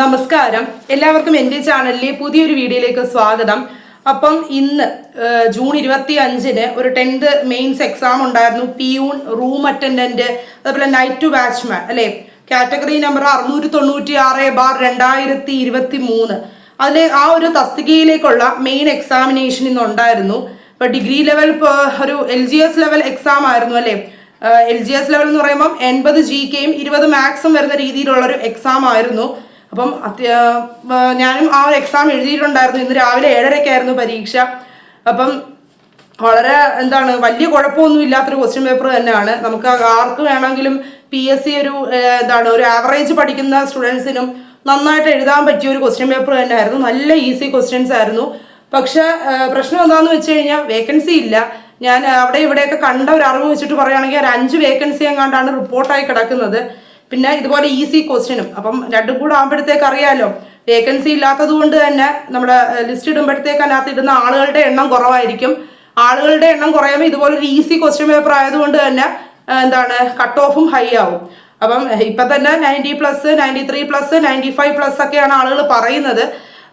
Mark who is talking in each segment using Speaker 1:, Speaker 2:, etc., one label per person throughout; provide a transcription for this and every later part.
Speaker 1: നമസ്കാരം. എല്ലാവർക്കും എന്റെ ചാനലിലെ പുതിയൊരു വീഡിയോയിലേക്ക് സ്വാഗതം. അപ്പം ഇന്ന് ജൂൺ ഇരുപത്തി അഞ്ചിന് ഒരു ടെൻത്ത് മെയിൻസ് എക്സാം ഉണ്ടായിരുന്നു. പിയൂൺ റൂം അറ്റൻഡന്റ് അതുപോലെ നൈറ്റ് ടു വാച്ച്മാൻ അല്ലേ? കാറ്റഗറി നമ്പർ അറുന്നൂറ്റി തൊണ്ണൂറ്റി ആറ് ബാർ രണ്ടായിരത്തി ഇരുപത്തി മൂന്ന് അതിലെ ആ ഒരു തസ്തികയിലേക്കുള്ള മെയിൻ എക്സാമിനേഷൻ ഇന്ന് ഉണ്ടായിരുന്നു. ഇപ്പൊ ഡിഗ്രി ലെവൽ ഒരു L G S level exam ആയിരുന്നു അല്ലേ? എൽ ജി എസ് ലെവൽ എന്ന് പറയുമ്പോൾ എൺപത് ജി കെയും ഇരുപത് മാക്സും വരുന്ന രീതിയിലുള്ള ഒരു എക്സാം ആയിരുന്നു. അപ്പം അത്യ- ഞാനും ആ ഒരു എക്സാം എഴുതിയിട്ടുണ്ടായിരുന്നു. ഇന്ന് രാവിലെ ഏഴരയ്ക്കായിരുന്നു പരീക്ഷ. അപ്പം വളരെ എന്താണ് വലിയ കുഴപ്പമൊന്നും ഇല്ലാത്തൊരു ക്വസ്റ്റ്യൻ പേപ്പർ തന്നെയാണ്. നമുക്ക് ആർക്ക് വേണമെങ്കിലും പി എസ് സി ഒരു എന്താണ് ഒരു ആവറേജ് പഠിക്കുന്ന സ്റ്റുഡൻസിനും നന്നായിട്ട് എഴുതാൻ പറ്റിയ ഒരു ക്വസ്റ്റ്യൻ പേപ്പർ തന്നെയായിരുന്നു. നല്ല ഈസി ക്വസ്റ്റ്യൻസ് ആയിരുന്നു. പക്ഷെ പ്രശ്നം എന്താണെന്ന് വെച്ച് കഴിഞ്ഞാൽ വേക്കൻസി ഇല്ല. ഞാൻ അവിടെ ഇവിടെയൊക്കെ കണ്ട ഒരു അറിവ് വെച്ചിട്ട് പറയുകയാണെങ്കിൽ ഒരു അഞ്ച് വേക്കൻസി എങ്ങാണ്ടാണ് റിപ്പോർട്ടായി കിടക്കുന്നത്. പിന്നെ ഇതുപോലെ ഈസി ക്വസ്റ്റ്യനും അപ്പം രണ്ടും കൂടെ ആകുമ്പോഴത്തേക്ക് അറിയാലോ വേക്കൻസി ഇല്ലാത്തത് കൊണ്ട് തന്നെ നമ്മുടെ ലിസ്റ്റ് ഇടുമ്പോഴത്തേക്ക് അതിനകത്ത് ഇടുന്ന ആളുകളുടെ എണ്ണം കുറവായിരിക്കും. ആളുകളുടെ എണ്ണം കുറയുമ്പോൾ ഇതുപോലെ ഒരു ഈസി ക്വസ്റ്റ്യൻ പേപ്പർ ആയതുകൊണ്ട് തന്നെ എന്താണ് കട്ട് ഓഫും ഹൈ ആവും. അപ്പം ഇപ്പം തന്നെ ninety plus ninety three plus ninety five plus ഒക്കെയാണ് ആളുകൾ പറയുന്നത്.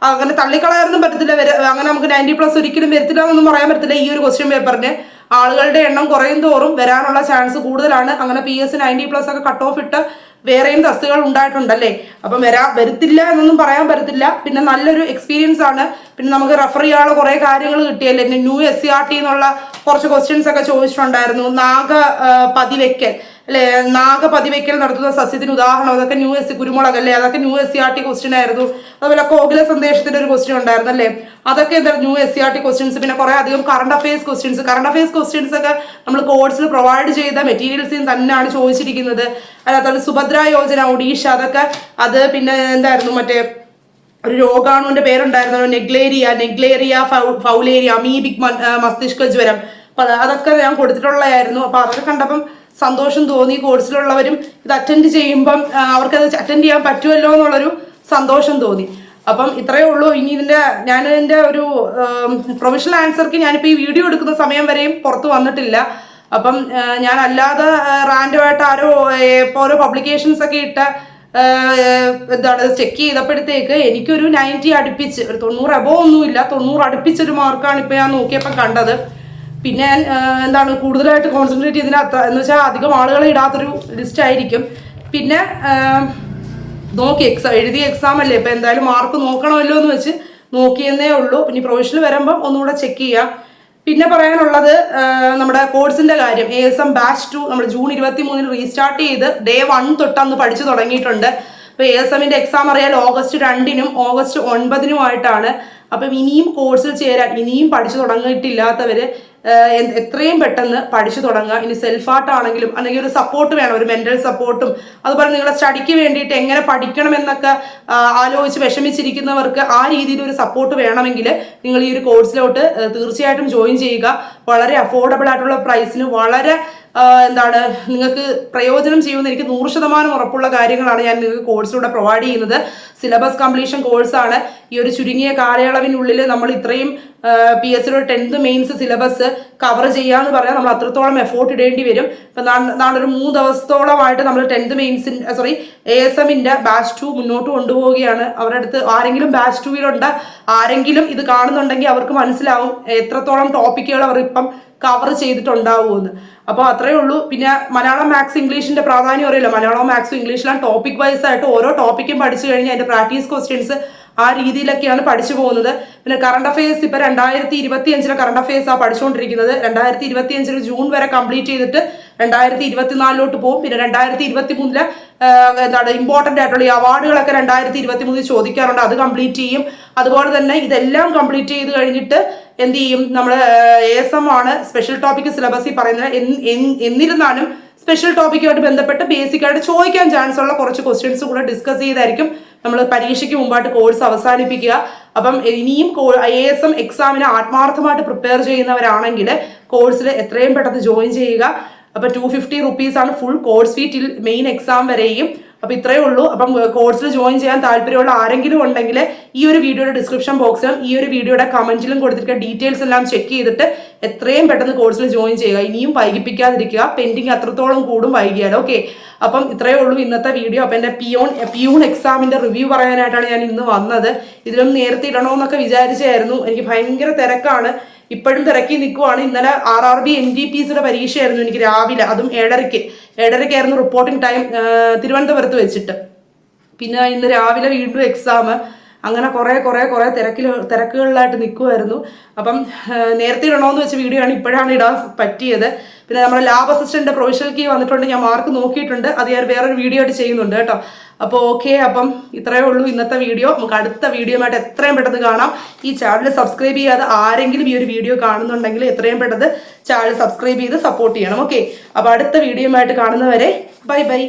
Speaker 1: അങ്ങനെ തള്ളിക്കളയാനൊന്നും പറ്റത്തില്ല. അങ്ങനെ നമുക്ക് നയന്റി പ്ലസ് ഒരിക്കലും വരത്തില്ല എന്നൊന്നും പറയാൻ പറ്റത്തില്ല ഈ ഒരു ക്വസ്റ്റ്യൻ പേപ്പറിന് ആളുകളുടെ എണ്ണം കുറയും തോറും വരാനുള്ള ചാൻസ് കൂടുതലാണ്. അങ്ങനെ പി എസ് നയന്റി പ്ലസ് ഒക്കെ കട്ട് ഓഫ് ഇട്ട് വേറെയും തസ്തികൾ ഉണ്ടായിട്ടുണ്ടല്ലേ? അപ്പം വരാ വരത്തില്ല എന്നൊന്നും പറയാൻ പറ്റത്തില്ല. പിന്നെ നല്ലൊരു എക്സ്പീരിയൻസ് ആണ്. പിന്നെ നമുക്ക് റെഫർ ചെയ്യാനുള്ള കുറേ കാര്യങ്ങൾ കിട്ടിയല്ലേ? New S C R T എന്നുള്ള കുറച്ച് ക്വസ്റ്റ്യൻസ് ഒക്കെ ചോദിച്ചിട്ടുണ്ടായിരുന്നു. നാഗ പതിവെക്കൽ. അല്ലെ? നാഗ പതിവെക്കൽ നടത്തുന്ന സസ്യത്തിന് ഉദാഹരണം അതൊക്കെ ന്യൂ എസ് സി കുരുമുളക് അല്ലേ? അതൊക്കെ new S C R T question ആയിരുന്നു. അതുപോലെ കോകില സന്ദേശത്തിന്റെ ഒരു ക്വസ്റ്റ്യൻ ഉണ്ടായിരുന്നു അല്ലേ? അതൊക്കെ എന്താ new S C R T questions പിന്നെ കുറെ അധികം current affairs questions current affairs questions ഒക്കെ നമ്മൾ കോഴ്സിൽ പ്രൊവൈഡ് ചെയ്ത മെറ്റീരിയൽസിൽ തന്നെയാണ് ചോദിച്ചിരിക്കുന്നത്. അല്ലാത്ത സുഭദ്ര യോജന ഒഡീഷ അതൊക്കെ അത് പിന്നെ എന്തായിരുന്നു? മറ്റേ ഒരു രോഗാണുവിന്റെ പേരുണ്ടായിരുന്നു നെഗ്ലേരിയ നെഗ്ലേറിയ ഫൗ- ഫൗലേരിയ അമീബിക് മസ്തിഷ്ക ജ്വരം. അപ്പൊ അതൊക്കെ ഞാൻ കൊടുത്തിട്ടുള്ളതായിരുന്നു. അപ്പൊ അതൊക്കെ കണ്ടപ്പം സന്തോഷം തോന്നി. കോഴ്സിലുള്ളവരും ഇത് അറ്റൻഡ് ചെയ്യുമ്പം അവർക്ക് അവർക്കത് അറ്റൻഡ് ചെയ്യാൻ പറ്റുമല്ലോ എന്നുള്ളൊരു സന്തോഷം തോന്നി. അപ്പം ഇത്രയേ ഉള്ളൂ. ഇനി ഇതിന്റെ ഞാൻ ഇതിന്റെ ഒരു പ്രൊഫഷണൽ ആൻസർക്ക് ഞാനിപ്പോൾ ഈ വീഡിയോ എടുക്കുന്ന സമയം വരെയും പുറത്ത് വന്നിട്ടില്ല. അപ്പം ഞാൻ അല്ലാതെ റാൻഡമായിട്ട് ആരോ ഓരോ പബ്ലിക്കേഷൻസ് ഒക്കെ ഇട്ട എന്താണ് ചെക്ക് ചെയ്തപ്പോഴത്തേക്ക് എനിക്കൊരു നയന്റി അടുപ്പിച്ച് ഒരു തൊണ്ണൂറ് അബോ ഒന്നുമില്ല തൊണ്ണൂറ് അടുപ്പിച്ചൊരു മാർക്കാണ് ഇപ്പോൾ ഞാൻ നോക്കിയപ്പോൾ കണ്ടത്. പിന്നെ എന്താണ് കൂടുതലായിട്ട് കോൺസെൻട്രേറ്റ് ചെയ്തിനകത്ത് എന്ന് വെച്ചാൽ അധികം ആളുകളെ ഇടാത്തൊരു ലിസ്റ്റ് ആയിരിക്കും. പിന്നെ നോക്കി എക്സാം എഴുതിയ എക്സാം അല്ലേ ഇപ്പം എന്തായാലും മാർക്ക് നോക്കണമല്ലോ എന്ന് വെച്ച് നോക്കിയെന്നേ ഉള്ളൂ. പിന്നെ പ്രൊഫഷണൽ വരുമ്പം ഒന്നുകൂടെ ചെക്ക് ചെയ്യാം. പിന്നെ പറയാനുള്ളത് നമ്മുടെ കോഴ്സിന്റെ കാര്യം. A S M batch two നമ്മൾ ജൂൺ ഇരുപത്തി മൂന്നിന് റീസ്റ്റാർട്ട് ചെയ്ത് ഡേ വൺ തൊട്ടന്ന് പഠിച്ചു തുടങ്ങിയിട്ടുണ്ട്. അപ്പോൾ എ എസ് എമ്മിന്റെ എക്സാം അറിയാൽ ഓഗസ്റ്റ് രണ്ടിനും ഓഗസ്റ്റ് ഒൻപതിനുമായിട്ടാണ്. അപ്പം ഇനിയും കോഴ്സിൽ ചേരാൻ ഇനിയും പഠിച്ചു തുടങ്ങിയിട്ടില്ലാത്തവര് എത്രയും പെട്ടെന്ന് പഠിച്ചു തുടങ്ങുക. ഇനി സെൽഫ് ആർട്ട് ആണെങ്കിലും അല്ലെങ്കിൽ ഒരു സപ്പോർട്ട് വേണം ഒരു മെന്റൽ സപ്പോർട്ടും അതുപോലെ നിങ്ങളുടെ സ്റ്റഡിക്ക് വേണ്ടിയിട്ട് എങ്ങനെ പഠിക്കണം എന്നൊക്കെ ആലോചിച്ച് വിഷമിച്ചിരിക്കുന്നവർക്ക് ആ രീതിയിൽ ഒരു സപ്പോർട്ട് വേണമെങ്കിൽ നിങ്ങൾ ഈ ഒരു കോഴ്സിലോട്ട് തീർച്ചയായിട്ടും ജോയിൻ ചെയ്യുക. വളരെ അഫോർഡബിൾ ആയിട്ടുള്ള പ്രൈസിന് വളരെ എന്താണ് നിങ്ങൾക്ക് പ്രയോജനം ചെയ്യുമെന്ന് എനിക്ക് നൂറ് ശതമാനം ഉറപ്പുള്ള കാര്യങ്ങളാണ് ഞാൻ നിങ്ങൾക്ക് കോഴ്സിലൂടെ പ്രൊവൈഡ് ചെയ്യുന്നത്. സിലബസ് കംപ്ലീഷൻ കോഴ്സാണ് ഈ ഒരു ചുരുങ്ങിയ കാലയളവിനുള്ളിൽ നമ്മൾ ഇത്രയും പി എസ് സിയുടെ ടെൻത്ത് മെയിൻസ് സിലബസ് കവർ ചെയ്യാന്ന് പറഞ്ഞാൽ നമ്മൾ അത്രത്തോളം എഫോർട്ട് ഇടേണ്ടി വരും. ഇപ്പം നാളൊരു മൂന്ന് ദിവസത്തോളമായിട്ട് നമ്മൾ ടെൻത്ത് മെയിൻസിന്റെ സോറി എ എസ് എമ്മിന്റെ ബാച്ച് ടു മുന്നോട്ട് കൊണ്ടുപോവുകയാണ്. അവരുടെ അടുത്ത് ആരെങ്കിലും ബാച്ച് ടുവിലുണ്ട് ആരെങ്കിലും ഇത് കാണുന്നുണ്ടെങ്കിൽ അവർക്ക് മനസ്സിലാവും എത്രത്തോളം ടോപ്പിക്കുകൾ അവർ ഇപ്പം കവർ ചെയ്തിട്ടുണ്ടാവുമെന്ന്. അപ്പോൾ അത്രയേ ഉള്ളൂ. പിന്നെ മലയാളം മാത്സ് ഇംഗ്ലീഷിന്റെ പ്രാധാന്യം അറിയില്ല. മലയാളം മാത്സും ഇംഗ്ലീഷിലാണ് ടോപ്പിക് വൈസ് ആയിട്ട് ഓരോ ടോപ്പിക്കും പഠിച്ചു കഴിഞ്ഞാൽ അതിന്റെ പ്രാക്ടീസ് ക്വസ്റ്റ്യൻസ് ആ രീതിയിലൊക്കെയാണ് പഠിച്ചു പോകുന്നത്. പിന്നെ കറണ്ട് അഫയേഴ്സ് ഇപ്പൊ രണ്ടായിരത്തി ഇരുപത്തി അഞ്ചിലെ കറണ്ട് അഫയേഴ്സ് ആ പഠിച്ചുകൊണ്ടിരിക്കുന്നത്. രണ്ടായിരത്തി ഇരുപത്തി അഞ്ചിൽ ജൂൺ വരെ കംപ്ലീറ്റ് ചെയ്തിട്ട് രണ്ടായിരത്തി ഇരുപത്തിനാലിലോട്ട് പോകും. പിന്നെ രണ്ടായിരത്തി ഇരുപത്തി മൂന്നിൽ എന്താണ് ഇമ്പോർട്ടന്റ് ആയിട്ടുള്ള ഈ അവാർഡുകളൊക്കെ രണ്ടായിരത്തി ഇരുപത്തി മൂന്നിൽ ചോദിക്കാറുണ്ട്. അത് കംപ്ലീറ്റ് ചെയ്യും. അതുപോലെ തന്നെ ഇതെല്ലാം കംപ്ലീറ്റ് ചെയ്ത് കഴിഞ്ഞിട്ട് എന്ത് ചെയ്യും? നമ്മൾ എസ് എം ആണ് സ്പെഷ്യൽ ടോപ്പിക് സിലബസിൽ പറയുന്നത്. എന്ന്- എന്ന്- എന്നിരുന്നാലും സ്പെഷ്യൽ ടോപ്പിക്കുമായിട്ട് ബന്ധപ്പെട്ട് ബേസിക് ആയിട്ട് ചോദിക്കാൻ ചാൻസ് ഉള്ള കുറച്ച് ക്വസ്റ്റ്യൻസ് കൂടെ ഡിസ്കസ് ചെയ്തായിരിക്കും നമ്മൾ പരീക്ഷയ്ക്ക് മുമ്പായിട്ട് കോഴ്സ് അവസാനിപ്പിക്കുക. അപ്പം ഇനിയും ഐ എ എസ് എം എക്സാമിന് ആത്മാർത്ഥമായിട്ട് പ്രിപ്പയർ ചെയ്യുന്നവരാണെങ്കിൽ കോഴ്സിൽ എത്രയും പെട്ടെന്ന് ജോയിൻ ചെയ്യുക. അപ്പൊ ടു ഫിഫ്റ്റി റുപ്പീസ് ആണ് full course fee till main exam വരെയും. അപ്പോൾ ഇത്രയേ ഉള്ളൂ. അപ്പം കോഴ്സിൽ ജോയിൻ ചെയ്യാൻ താല്പര്യമുള്ള ആരെങ്കിലും ഉണ്ടെങ്കിൽ ഈ ഒരു വീഡിയോയുടെ ഡിസ്ക്രിപ്ഷൻ ബോക്സിലും ഈ ഒരു വീഡിയോയുടെ കമന്റിലും കൊടുത്തിരിക്കുന്ന ഡീറ്റെയിൽസ് എല്ലാം ചെക്ക് ചെയ്തിട്ട് എത്രയും പെട്ടെന്ന് കോഴ്സിൽ ജോയിൻ ചെയ്യുക. ഇനിയും വൈകിപ്പിക്കാതിരിക്കുക. പെൻഡിങ് അത്രത്തോളം കൂടും വൈകിയാൽ ഓക്കെ അപ്പം ഇത്രയേ ഉള്ളൂ ഇന്നത്തെ വീഡിയോ അപ്പം എന്റെ പിയോൺ പിയൂൺ എക്സാമിന്റെ റിവ്യൂ പറയാനായിട്ടാണ് ഞാൻ ഇന്ന് വന്നത്. ഇതിലൊന്നും നേരത്തെ ഇടണമെന്നൊക്കെ വിചാരിച്ചായിരുന്നു. എനിക്ക് ഭയങ്കര തിരക്കാണ്. ഇപ്പോഴും തിരക്കി നിൽക്കുവാണ്. ഇന്നലെ R R B N D P സിയുടെ പരീക്ഷയായിരുന്നു എനിക്ക് രാവിലെ. അതും ഏഴരയ്ക്ക്. ഏഴരയ്ക്കായിരുന്നു റിപ്പോർട്ടിംഗ് ടൈം തിരുവനന്തപുരത്ത് വെച്ചിട്ട്. പിന്നെ ഇന്ന് രാവിലെ വീണ്ടും എക്സാം അങ്ങനെ കുറേ കുറേ കുറേ തിരക്കിൽ തിരക്കുകളിലായിട്ട് നിൽക്കുമായിരുന്നു അപ്പം നേരത്തെ ഇടണമെന്ന് വെച്ച വീഡിയോ ആണ് ഇപ്പോഴാണ് ഇടാൻ പറ്റിയത്. പിന്നെ നമ്മുടെ ലാബ് അസിസ്റ്റന്റ് പ്രൊഫഷണൽ കീ വന്നിട്ടുണ്ട്. ഞാൻ മാർക്ക് നോക്കിയിട്ടുണ്ട്. അത് ഞാൻ വേറൊരു വീഡിയോ ആയിട്ട് ചെയ്യുന്നുണ്ട് കേട്ടോ. അപ്പോൾ ഓക്കെ അപ്പം ഇത്രയേ ഉള്ളൂ ഇന്നത്തെ വീഡിയോ നമുക്ക് അടുത്ത വീഡിയോയുമായിട്ട് എത്രയും പെട്ടെന്ന് കാണാം. ഈ ചാനൽ സബ്സ്ക്രൈബ് ചെയ്യാതെ ആരെങ്കിലും ഈ ഒരു വീഡിയോ കാണുന്നുണ്ടെങ്കിൽ എത്രയും പെട്ടെന്ന് ചാനൽ സബ്സ്ക്രൈബ് ചെയ്ത് സപ്പോർട്ട് ചെയ്യണം. ഓക്കെ അപ്പോൾ അടുത്ത വീഡിയോയുമായിട്ട് കാണുന്നവരെ ബൈ ബൈ